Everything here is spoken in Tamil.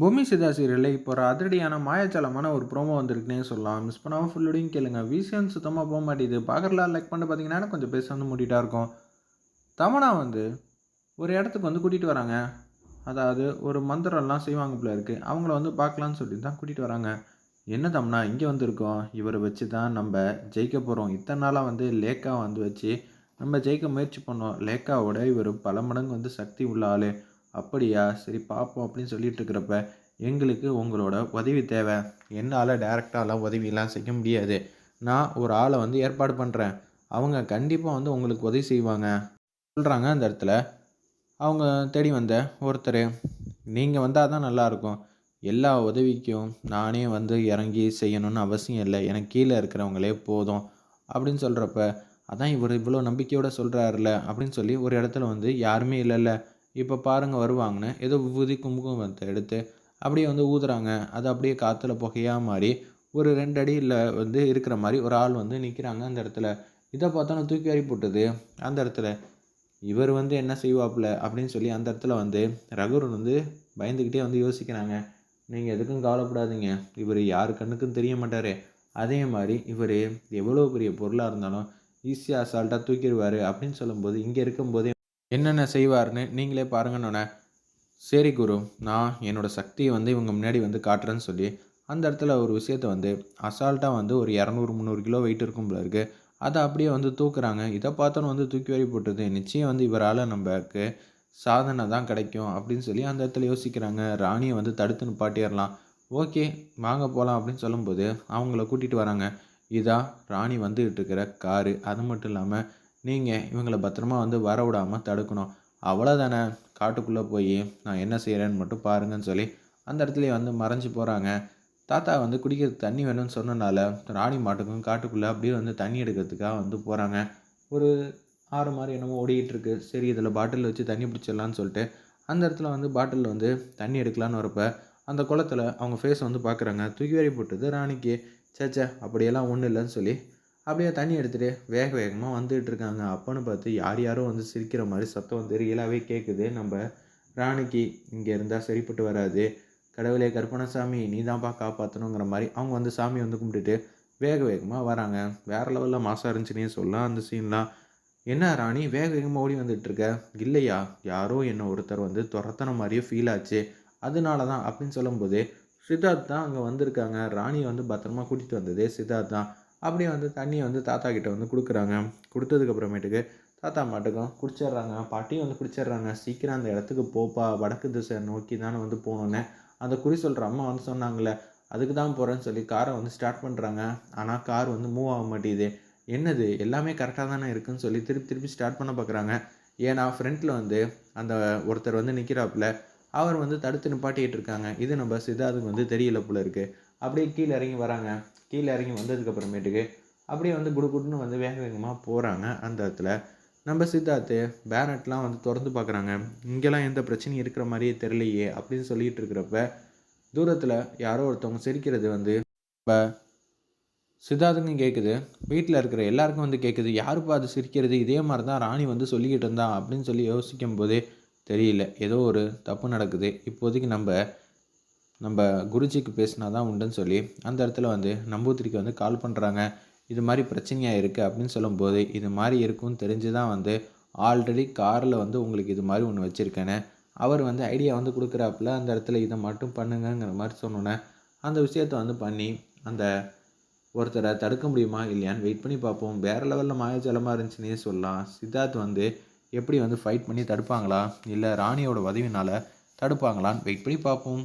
பூமி சிதா சீரியலில் இப்போ ஒரு அதிரடியான மாயாச்சலமான ஒரு ப்ரோமோ வந்திருக்குனே சொல்லலாம். மிஸ் பண்ணாமல் ஃபுல்லோடையும் கேளுங்க. விசிஎன் சுத்தமாக போக மாட்டேது பார்க்குறலாம் லைக் பண்ணி பார்த்தீங்கன்னா கொஞ்சம் பேச வந்து மூடிட்டா இருக்கும். தமனா வந்து ஒரு இடத்துக்கு வந்து கூட்டிகிட்டு வராங்க. அதாவது ஒரு மந்திரம்லாம் செய்வாங்க போல இருக்குது அவங்கள வந்து பார்க்கலான்னு சொல்லிட்டு தான் கூட்டிகிட்டு வராங்க. என்ன தம்னா? இங்கே வந்திருக்கோம். இவரை வச்சு தான் நம்ம ஜெயிக்க போகிறோம் இத்தனை நாளாக வந்து லேக்கா வந்து வச்சு நம்ம ஜெயிக்க முயற்சி பண்ணோம். லேக்காவோட இவர் பல மடங்கு வந்து சக்தி உள்ள ஆள். அப்படியா? சரி பார்ப்போம் அப்படின்னு சொல்லிட்டு இருக்கிறப்ப எங்களுக்கு உங்களோட உதவி தேவை. என்னால் டேரெக்டாலாம் உதவியெல்லாம் செய்ய முடியாது. நான் ஒரு ஆளை வந்து ஏற்பாடு பண்ணுறேன் அவங்க கண்டிப்பாக வந்து உங்களுக்கு உதவி செய்வாங்க. சொல்கிறாங்க அந்த இடத்துல. அவங்க தேடி வந்த ஒருத்தர் நீங்கள் வந்தால் தான் நல்லாயிருக்கும். எல்லா உதவிக்கும் நானே வந்து இறங்கி செய்யணும்னு அவசியம் இல்லை. எனக்கு கீழே இருக்கிறவங்களே போதும். அப்படின்னு சொல்கிறப்ப அதான் இவர் இவ்வளோ நம்பிக்கையோடு சொல்கிறாருல அப்படின்னு சொல்லி ஒரு இடத்துல வந்து யாருமே இல்லைல்ல. இப்போ பாருங்கள் வருவாங்கன்னு. ஏதோ விபூதி குங்குமத்தை எடுத்து அப்படியே வந்து ஊதுறாங்க. அது அப்படியே காற்றுல புகையாக மாறி ஒரு ரெண்டு அடியில் வந்து இருக்கிற மாதிரி ஒரு ஆள் வந்து நிற்கிறாங்க அந்த இடத்துல. இதை பார்த்தோன்னா தூக்கி வாரி போட்டது அந்த இடத்துல இவர் வந்து என்ன செய்வாப்புல அப்படின்னு சொல்லி அந்த இடத்துல வந்து ரகுரன் வந்து பயந்துக்கிட்டே வந்து யோசிக்கிறாங்க. நீங்கள் எதுக்கும் கவலைப்படாதீங்க. இவர் யார் கண்ணுக்கும் தெரிய மாட்டார். அதே மாதிரி இவர் எவ்வளோ பெரிய பொருளாக இருந்தாலும் ஈஸியாக அசால்ட்டாக தூக்கிடுவார் அப்படின்னு சொல்லும்போது இங்கே இருக்கும்போதே என்னென்ன செய்வார்னு நீங்களே பாருங்கன்னொன்னே சரி குரு நான் என்னோடய சக்தியை வந்து இவங்க முன்னாடி வந்து காட்டுறேன்னு சொல்லி அந்த இடத்துல ஒரு விஷயத்த வந்து அசால்ட்டாக வந்து ஒரு இரநூறு முந்நூறு கிலோ வெயிட் இருக்கும் போல இருக்குது அதை அப்படியே வந்து தூக்குறாங்க. இதை பார்த்தோன்னு வந்து தூக்கி வரி போட்டது நிச்சயம் வந்து இவரால் நம்மக்கு சாதனை தான் கிடைக்கும் அப்படின்னு சொல்லி அந்த இடத்துல யோசிக்கிறாங்க. ராணியை வந்து தடுத்து நிப்பாட்டிடலாம். ஓகே வாங்க போகலாம் அப்படின்னு சொல்லும்போது அவங்கள கூட்டிகிட்டு வராங்க. இதான் ராணி வந்துகிட்டு இருக்கிற காரு. அது மட்டும் இல்லாமல் நீங்கள் இவங்களை பத்திரமா வந்து வர விடாமல் தடுக்கணும். அவ்வளோதானே காட்டுக்குள்ளே போய் நான் என்ன செய்கிறேன்னு மட்டும் பாருங்கன்னு சொல்லி அந்த இடத்துலையே வந்து மறைஞ்சு போகிறாங்க தாத்தா வந்து குடிக்கிற தண்ணி வேணும்னு சொன்னனால ராணி மாட்டுக்கும் காட்டுக்குள்ளே அப்படியே வந்து தண்ணி எடுக்கிறதுக்காக வந்து போகிறாங்க ஒரு ஆறு மாதிரி என்னமோ ஓடிக்கிட்டு இருக்கு. சரி இதில் பாட்டில் வச்சு தண்ணி பிடிச்சிடலான்னு சொல்லிட்டு அந்த இடத்துல வந்து பாட்டிலில் வந்து தண்ணி எடுக்கலான்னு வரப்போ அந்த குளத்துல அவங்க ஃபேஸ் வந்து பார்க்குறாங்க தூக்கி வாரி போட்டது ராணிக்கு. சேச்சே அப்படியெல்லாம் ஒன்றும் இல்லைன்னு சொல்லி அப்படியே தண்ணி எடுத்துகிட்டு வேக வேகமாக வந்துகிட்டு இருக்காங்க அப்போன்னு பார்த்து யார் யாரும் வந்து சிரிக்கிற மாதிரி சத்தம் வந்து ரியலாகவே கேட்குது நம்ம ராணிக்கு இங்கே இருந்தால் சரிப்பட்டு வராது. கடவுளே கற்பனசாமி நீ தான்ப்பா காப்பாற்றணுங்கிற மாதிரி அவங்க வந்து சாமி வந்து கும்பிட்டுட்டு வேக வேகமாக வராங்க. வேறு லெவலில் மாசாக இருந்துச்சுன்னே சொல்லலாம். அந்த சீன்லாம் என்ன ராணி வேக வேகமாக ஓடி வந்துட்டுருக்க இல்லையா? யாரோ என்ன ஒருத்தர் வந்து துரத்தன மாதிரியே ஃபீல் ஆச்சு. அதனால தான் அப்படின்னு சொல்லும்போது சித்தார்த் தான் அங்கே வந்திருக்காங்க. ராணியை வந்து பத்திரமா கூட்டிகிட்டு வந்ததே சித்தார்த் தான். அப்படியே வந்து தண்ணியை வந்து தாத்தா கிட்டே வந்து கொடுக்குறாங்க. கொடுத்ததுக்கப்புறமேட்டுக்கு தாத்தா மாட்டுக்கும் குடிச்சிடுறாங்க. பாட்டியும் வந்து குடிச்சிடுறாங்க. சீக்கிரம் அந்த இடத்துக்கு போப்பா. வடக்கு திசை நோக்கி தானே வந்து போகணுன்னு அந்த குறி சொல்கிற அம்மா வந்து சொன்னாங்களே அதுக்கு தான் போகிறேன்னு சொல்லி காரை வந்து ஸ்டார்ட் பண்ணுறாங்க ஆனால் கார் வந்து மூவ் ஆக மாட்டேங்குது. என்னது? எல்லாமே கரெக்டாக தானே இருக்குன்னு சொல்லி திருப்பி திருப்பி ஸ்டார்ட் பண்ண பார்க்குறாங்க ஏன்னா ஃப்ரண்ட்டில் வந்து அந்த ஒருத்தர் வந்து நிற்கிறாப்புல அவர் வந்து தடுத்து நிப்பாட்டிகிட்டு இருக்காங்க. இது நம்ம சித்தார்த்துக்கு வந்து தெரியல போல இருக்குது அப்படியே கீழே இறங்கி வராங்க. கீழே இறங்கி வந்ததுக்கப்புறமேட்டுக்கு அப்படியே வந்து குடுகுடுன்னு வந்து வேக வேகமாக போகிறாங்க அந்த இடத்துல. நம்ம சித்தார்த்து பேனட்லாம் வந்து திறந்து பார்க்குறாங்க. இங்கெல்லாம் எந்த பிரச்சனையும் இருக்கிற மாதிரியே தெரியலையே அப்படின்னு சொல்லிகிட்டு இருக்கிறப்ப தூரத்தில் யாரோ ஒருத்தவங்க சிரிக்கிறது வந்து இப்போ சித்தார்த்துக்கும் கேட்குது வீட்டில் இருக்கிற எல்லாருக்கும் வந்து கேட்குது யாருப்பா அது சிரிக்கிறது? இதே மாதிரி தான் ராணி வந்து சொல்லிக்கிட்டு இருந்தா அப்படின்னு சொல்லி யோசிக்கும் போதே தெரியல. ஏதோ ஒரு தப்பு நடக்குது. இப்போதைக்கு நம்ம நம்ம குருஜிக்கு பேசினா தான் உண்டுன்னு சொல்லி அந்த இடத்துல வந்து நம்பூத்திரிக்கு வந்து கால் பண்ணுறாங்க இது மாதிரி பிரச்சனையாக இருக்குது அப்படின்னு சொல்லும்போது இது மாதிரி இருக்கும்னு தெரிஞ்சு தான் வந்து ஆல்ரெடி காரில் வந்து உங்களுக்கு இது மாதிரி ஒன்று வச்சுருக்கேன்னு அவர் வந்து ஐடியா வந்து கொடுக்குறாப்புல அந்த இடத்துல இதை மட்டும் பண்ணுங்கங்கிற மாதிரி சொன்னோன்னே அந்த விஷயத்த வந்து பண்ணி அந்த ஒருத்தரை தடுக்க முடியுமா இல்லையான்னு வெயிட் பண்ணி பார்ப்போம். வேறு லெவலில் மாயஜலமாக இருந்துச்சுன்னே சொல்லலாம். சித்தார்த் வந்து எப்படி வந்து ஃபைட் பண்ணி தடுப்பாங்களா? இல்லை ராணியோட உதவினால் தடுப்பாங்களான்னு வெயிட் பண்ணி பார்ப்போம்.